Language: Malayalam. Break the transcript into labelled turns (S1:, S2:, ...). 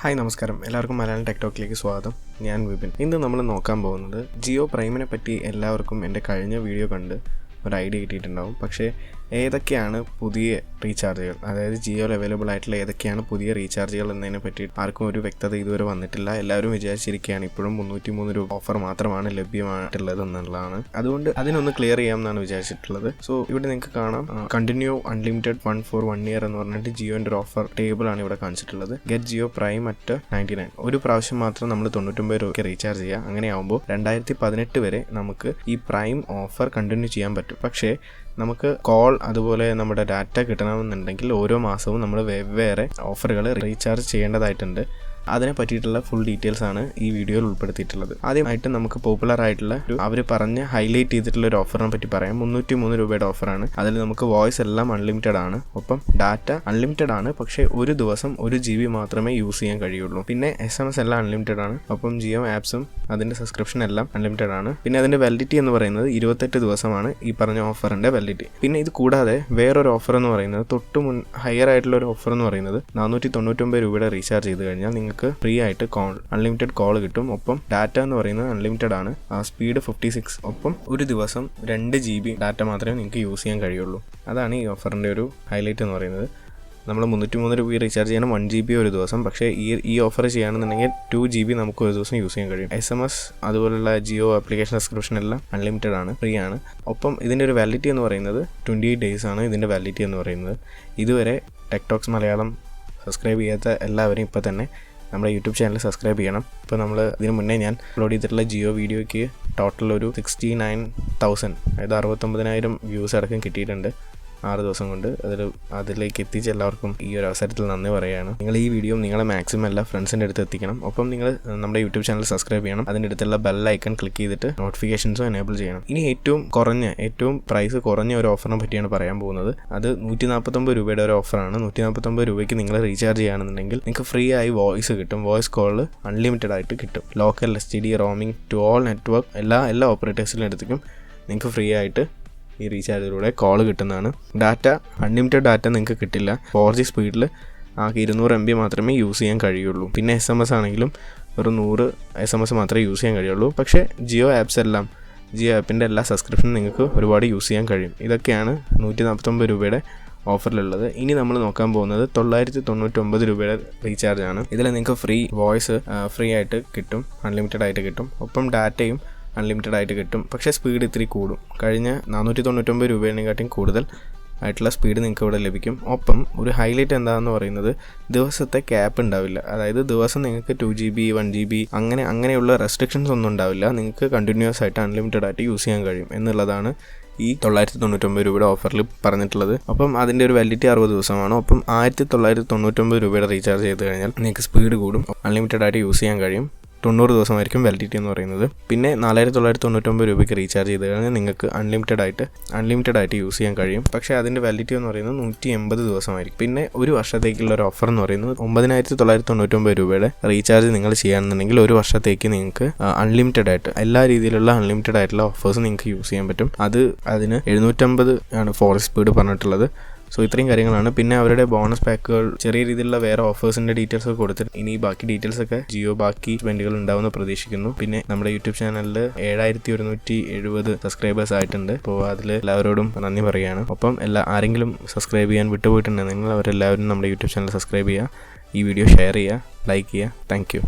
S1: ഹായ് നമസ്കാരം. എല്ലാവർക്കും മലയാളം ടെക്ടോക്കിലേക്ക് സ്വാഗതം. ഞാൻ വിപിൻ. ഇന്ന് നമ്മൾ നോക്കാൻ പോകുന്നത് ജിയോ പ്രൈമിനെ പറ്റി എല്ലാവർക്കും എന്റെ കഴിഞ്ഞ വീഡിയോ കണ്ട് ഒരു ഐഡിയ കിട്ടിയിട്ടുണ്ടാവും. പക്ഷേ ഏതൊക്കെയാണ് പുതിയ റീചാർജുകൾ? അതായത് ജിയോയിൽ അവൈലബിൾ ആയിട്ടുള്ള ഏതൊക്കെയാണ് പുതിയ റീചാർജുകൾ എന്നതിനെ പറ്റി ആർക്കും ഒരു വ്യക്തത ഇതുവരെ വന്നിട്ടില്ല. എല്ലാവരും വിചാരിച്ചിരിക്കുകയാണ് ഇപ്പോഴും മുന്നൂറ്റി മൂന്ന് രൂപ ഓഫർ മാത്രമാണ് ലഭ്യമായിട്ടുള്ളത് എന്നുള്ളതാണ് അതുകൊണ്ട് അതിനൊന്ന് ക്ലിയർ ചെയ്യാമെന്നാണ് വിചാരിച്ചിട്ടുള്ളത്. സോ ഇവിടെ നിങ്ങൾക്ക് കാണാം. Continue unlimited one four one year എന്ന് പറഞ്ഞിട്ട് ജിയോന്റെ ഒരു ഓഫർ ടേബിൾ ആണ് ഇവിടെ കാണിച്ചിട്ടുള്ളത്. Get Jio prime at ninety nine ഒരു പ്രാവശ്യം മാത്രം നമ്മൾ തൊണ്ണൂറ്റൊമ്പത് രൂപയ്ക്ക് റീചാർജ് ചെയ്യുക. അങ്ങനെയാകുമ്പോൾ രണ്ടായിരത്തി പതിനെട്ട് വരെ നമുക്ക് ഈ പ്രൈം ഓഫർ കണ്ടിന്യൂ ചെയ്യാൻ പറ്റും. പക്ഷേ നമുക്ക് കോൾ അതുപോലെ നമ്മുടെ ഡാറ്റ കിട്ടണമെന്നുണ്ടെങ്കിൽ ഓരോ മാസവും നമ്മൾ വെവ്വേറെ ഓഫറുകൾ റീചാർജ് ചെയ്യേണ്ടതായിട്ടുണ്ട്. അതിനെ പറ്റിയിട്ടുള്ള ഫുൾ ഡീറ്റെയിൽസ് ആണ് ഈ വീഡിയോയിൽ ഉൾപ്പെടുത്തിയിട്ടുള്ളത്. ആദ്യമായിട്ട് നമുക്ക് പോപ്പുലർ ആയിട്ടുള്ള ഒരു അവർ പറഞ്ഞ് ഹൈലൈറ്റ് ചെയ്തിട്ടുള്ള ഒരു ഓഫറിനെ പറ്റി പറയാം. മുന്നൂറ്റി മൂന്ന് രൂപയുടെ ഓഫറാണ് അതിൽ നമുക്ക് വോയിസ് എല്ലാം അൺലിമിറ്റഡ് ആണ്. ഒപ്പം ഡാറ്റ അൺലിമിറ്റഡ് ആണ്. പക്ഷേ ഒരു ദിവസം ഒരു ജി ബി മാത്രമേ യൂസ് ചെയ്യാൻ കഴിയുള്ളൂ. പിന്നെ എസ് എം എസ് എല്ലാം അൺലിമിറ്റഡ് ആണ്. ഒപ്പം ജിയോ ആപ്സും അതിന്റെ സബ്സ്ക്രിപ്ഷൻ എല്ലാം അൺലിമിറ്റഡ് ആണ്. പിന്നെ അതിന്റെ വാലിഡിറ്റി എന്ന് പറയുന്നത് ഇരുപത്തെട്ട് ദിവസമാണ് ഈ പറഞ്ഞ ഓഫറിന്റെ വാലിഡിറ്റി പിന്നെ ഇത് കൂടാതെ വേറൊരു ഓഫർ എന്ന് പറയുന്നത് തൊട്ട് മുൻ ഹയർ ആയിട്ടുള്ള ഒരു ഓഫർ എന്ന് പറയുന്നത് നാനൂറ്റി തൊണ്ണൂറ്റൊമ്പത് രൂപയുടെ റീചാർജ് ചെയ്ത് കഴിഞ്ഞാൽ നിങ്ങൾക്ക് ഫ്രീ ആയിട്ട് കോൾ അൺലിമിറ്റഡ് കോൾ കിട്ടും. ഒപ്പം ഡാറ്റ എന്ന് പറയുന്നത് അൺലിമിറ്റഡ് ആണ്. ആ സ്പീഡ് ഫിഫ്റ്റി സിക്സ് ഒപ്പം ഒരു ദിവസം രണ്ട് ജി ബി ഡാറ്റ മാത്രമേ നിങ്ങൾക്ക് യൂസ് ചെയ്യാൻ കഴിയുള്ളൂ. അതാണ് ഈ ഓഫറിന്റെ ഒരു ഹൈലൈറ്റ് എന്ന് പറയുന്നത്. നമ്മൾ മുന്നൂറ്റി മൂന്ന് രൂപ റീചാർജ് ചെയ്യണം വൺ ജി ബി ഒരു ദിവസം. പക്ഷേ ഈ ഈ ഓഫർ ചെയ്യുകയാണെന്നുണ്ടെങ്കിൽ ടു ജി ബി നമുക്ക് ഒരു ദിവസം യൂസ് ചെയ്യാൻ കഴിയും. എസ് എം എസ് അതുപോലുള്ള ജിയോ ആപ്ലിക്കേഷൻ സബ്സ്ക്രിപ്ഷൻ എല്ലാം അൺലിമിറ്റഡ് ആണ് ഫ്രീ ആണ്. ഒപ്പം ഇതിന്റെ ഒരു വാലിഡിറ്റി എന്ന് പറയുന്നത് ട്വന്റി എയ്റ്റ് ഡേയ്സ് ആണ് ഇതിന്റെ വാലിഡിറ്റി എന്ന് പറയുന്നത്. ഇതുവരെ ടെക്ടോക്സ് മലയാളം സബ്സ്ക്രൈബ് ചെയ്യാത്ത എല്ലാവരും ഇപ്പോൾ തന്നെ നമ്മുടെ യൂട്യൂബ് ചാനൽ സബ്സ്ക്രൈബ് ചെയ്യണം. ഇപ്പോൾ നമ്മൾ ഇതിന് മുന്നേ ഞാൻ അപ്ലോഡ് ചെയ്തിട്ടുള്ള ജിയോ വീഡിയോയ്ക്ക് ടോട്ടൽ ഒരു സിക്സ്റ്റി നയൻ തൗസൻഡ് അതായത് അറുപത്തൊമ്പതിനായിരം വ്യൂസ് അടക്കം കിട്ടിയിട്ടുണ്ട്. ആറ് ദിവസം കൊണ്ട് അതിൽ അതിലേക്ക് എത്തിച്ച എല്ലാവർക്കും ഈ ഒരു അവസരത്തിൽ നന്ദി പറയുകയാണ്. നിങ്ങൾ ഈ വീഡിയോ നിങ്ങളെ മാക്സിമം എല്ലാ ഫ്രണ്ട്സിന്റെ അടുത്ത് എത്തിക്കണം. ഒപ്പം നിങ്ങൾ നമ്മുടെ യൂട്യൂബ് ചാനൽ സബ്സ്ക്രൈബ് ചെയ്യണം. അതിന്റെ അടുത്തുള്ള ബെൽ ഐക്കൺ ക്ലിക്ക് ചെയ്തിട്ട് നോട്ടിഫിക്കേഷൻസും എനേബിൾ ചെയ്യണം. ഇനി ഏറ്റവും കുറഞ്ഞ ഏറ്റവും പ്രൈസ് കുറഞ്ഞ ഒരു ഓഫറിനെ പറ്റിയാണ് പറയാൻ പോകുന്നത്. അത് നൂറ്റി നാൽപ്പത്തൊമ്പത് രൂപയുടെ ഒരു ഓഫറാണ് നൂറ്റി നാൽപ്പത്തൊമ്പത് രൂപയ്ക്ക് നിങ്ങൾ റീചാർജ് ചെയ്യുകയാണെന്നുണ്ടെങ്കിൽ നിങ്ങൾക്ക് ഫ്രീ ആയി വോയിസ് കിട്ടും. വോയിസ് കോൾ അൺലിമിറ്റഡ് ആയിട്ട് കിട്ടും. Local S D roaming to all network എല്ലാ എല്ലാ ഓപ്പറേറ്റേഴ്സിലും എടുത്തേക്കും നിങ്ങൾക്ക് ഫ്രീ ആയിട്ട് ഈ റീചാർജിലൂടെ കോൾ കിട്ടുന്നതാണ്. ഡാറ്റ അൺലിമിറ്റഡ് ഡാറ്റ നിങ്ങൾക്ക് കിട്ടില്ല. ഫോർ ജി സ്പീഡിൽ ആ ഇരുന്നൂറ് എം ബി മാത്രമേ യൂസ് ചെയ്യാൻ കഴിയുള്ളൂ. പിന്നെ എസ് എം എസ് ആണെങ്കിലും ഒരു നൂറ് എസ് എം എസ് മാത്രമേ യൂസ് ചെയ്യാൻ കഴിയുള്ളൂ. പക്ഷേ ജിയോ ആപ്സ് എല്ലാം ജിയോ ആപ്പിന്റെ എല്ലാ സബ്സ്ക്രിപ്ഷനും നിങ്ങൾക്ക് ഒരുപാട് യൂസ് ചെയ്യാൻ കഴിയും. ഇതൊക്കെയാണ് നൂറ്റി നാൽപ്പത്തൊമ്പത് രൂപയുടെ ഓഫറിലുള്ളത് ഇനി നമ്മൾ നോക്കാൻ പോകുന്നത് തൊള്ളായിരത്തി തൊണ്ണൂറ്റൊമ്പത് രൂപയുടെ റീചാർജ് ആണ്. ഇതിൽ നിങ്ങൾക്ക് ഫ്രീ വോയിസ് ഫ്രീ ആയിട്ട് കിട്ടും അൺലിമിറ്റഡ് ആയിട്ട് കിട്ടും. ഒപ്പം ഡാറ്റയും അൺലിമിറ്റഡ് ആയിട്ട് കിട്ടും. പക്ഷേ സ്പീഡ് ഇത്തിരി കൂടും. കഴിഞ്ഞ നാനൂറ്റി തൊണ്ണൂറ്റൊമ്പത് രൂപേനെക്കാട്ടിയും കൂടുതൽ ആയിട്ടുള്ള സ്പീഡ് നിങ്ങൾക്ക് ഇവിടെ ലഭിക്കും. ഒപ്പം ഒരു ഹൈലൈറ്റ് എന്താണെന്ന് പറയുന്നത് ദിവസത്തെ ക്യാപ്പ് ഉണ്ടാവില്ല. അതായത് ദിവസം നിങ്ങൾക്ക് two G B one G B അങ്ങനെ അങ്ങനെയുള്ള റെസ്ട്രിക്ഷൻസ് ഒന്നും ഉണ്ടാവില്ല. നിങ്ങൾക്ക് കണ്ടിന്യൂസ് ആയിട്ട് അൺലിമിറ്റഡ് ആയിട്ട് യൂസ് ചെയ്യാൻ കഴിയും എന്നുള്ളതാണ് ഈ തൊള്ളായിരത്തി തൊണ്ണൂറ്റൊമ്പത് രൂപയുടെ ഓഫറിൽ പറഞ്ഞിട്ടുള്ളത്. അപ്പം അതിന്റെ ഒരു വാലിഡിറ്റി അറുപത് ദിവസമാണ്. അപ്പം ആയിരത്തി തൊള്ളായിരത്തി തൊണ്ണൂറ്റൊമ്പത് രൂപയുടെ റീചാർജ് ചെയ്ത് കഴിഞ്ഞാൽ നിങ്ങൾക്ക് സ്പീഡ് കൂടും. അൺലിമിറ്റഡ് ആയിട്ട് യൂസ് ചെയ്യാൻ കഴിയും. തൊണ്ണൂറ് ദിവസമായിരിക്കും വാലിഡിറ്റി എന്ന് പറയുന്നത്. പിന്നെ നാലായിരത്തി തൊള്ളായിരത്തി തൊണ്ണൂറ്റൊമ്പത് രൂപയ്ക്ക് റീചാർജ് ചെയ്ത് കഴിഞ്ഞാൽ നിങ്ങൾക്ക് അൺലിമിറ്റഡ് ആയിട്ട് അൺലിമിറ്റഡ് ആയിട്ട് യൂസ് ചെയ്യാൻ കഴിയും. പക്ഷേ അതിന്റെ വാലിഡിറ്റി എന്ന് പറയുന്നത് നൂറ്റി എൺപത് ദിവസമായിരിക്കും. പിന്നെ ഒരു വർഷത്തേക്കുള്ള ഒരു ഓഫർ എന്ന് പറയുന്നത് ഒമ്പതിനായിരത്തി തൊള്ളായിരത്തി തൊണ്ണൂറ്റൊമ്പത് രൂപയുടെ റീചാർജ് നിങ്ങൾ ചെയ്യുകയാണെന്നുണ്ടെങ്കിൽ ഒരു വർഷത്തേക്ക് നിങ്ങൾക്ക് അൺലിമിറ്റഡ് ആയിട്ട് എല്ലാ രീതിയിലുള്ള അൺലിമിറ്റഡ് ആയിട്ടുള്ള ഓഫേഴ്സ് നിങ്ങൾക്ക് യൂസ് ചെയ്യാൻ പറ്റും. അത് അതിന് എഴുന്നൂറ്റമ്പത് ആണ് ഫോർ സ്പീഡ് പറഞ്ഞിട്ടുള്ളത്. സോ ഇത്രയും കാര്യങ്ങളാണ്. പിന്നെ അവരുടെ ബോണസ് പാക്കുകൾ ചെറിയ രീതിയിലുള്ള വേറെ ഓഫേഴ്സിന്റെ ഡീറ്റെയിൽസ് ഒക്കെ കൊടുത്തിട്ട് ഇനി ബാക്കി ഡീറ്റെയിൽസ് ഒക്കെ ജിയോ ബാക്കി ഇവന്റുകൾ ഉണ്ടാവുമെന്ന് പ്രതീക്ഷിക്കുന്നു. പിന്നെ നമ്മുടെ യൂട്യൂബ് ചാനലിൽ ഏഴായിരത്തി ഒരുന്നൂറ്റി എഴുപത് സബ്സ്ക്രൈബേഴ്സ് ആയിട്ടുണ്ട്. അപ്പോൾ അതിൽ എല്ലാവരോടും നന്ദി പറയുകയാണ്. ഒപ്പം എല്ലാ ആരെങ്കിലും സബ്സ്ക്രൈബ് ചെയ്യാൻ വിട്ടുപോയിട്ടുണ്ടെങ്കിൽ നിങ്ങൾ അവരെല്ലാവരും നമ്മുടെ യൂട്യൂബ് ചാനൽ സബ്സ്ക്രൈബ് ചെയ്യുക ഈ വീഡിയോ ഷെയർ ചെയ്യുക ലൈക്ക് ചെയ്യുക താങ്ക്